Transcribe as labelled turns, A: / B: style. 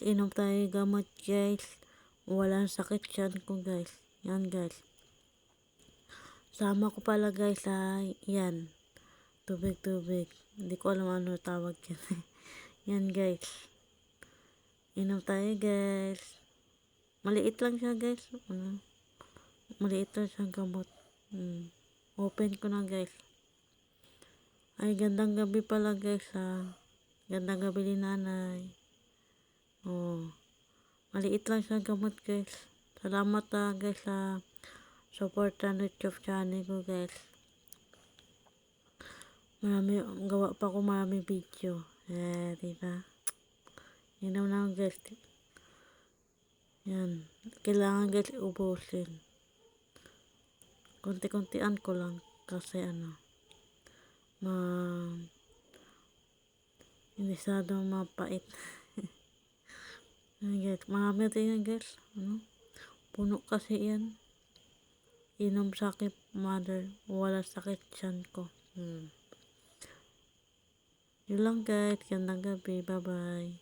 A: inom tayo gamot guys. Walang sakit yan ko guys. Yan guys. Sama ko pala guys sa yan. Tubig tubig. Hindi ko alam ano tawag yan. yan guys. Inom tayo guys. Maliit lang siya guys. Ano? Maliit lang siyang gamot. Hmm. Open ko na guys. Ay, gandang gabi pala guys ha. Gandang gabi ni nanay. Maliit lang siya gamot guys. Salamat ha guys sa support na YouTube channel ko guys. Marami, gawa pa ko marami video. Eh, diba? Inom na ako, guys. Yan. Kailangan guys ubusin. Konti-kontian ko lang. Kasi ano, ma hindi masyado mapait. Ayan guys, marami ito yan guys. Ano? Puno kasi yan. Inom sakit mother. Wala sakit tiyan ko. Hmm. Yun lang guys. Gandang gabi. Bye bye.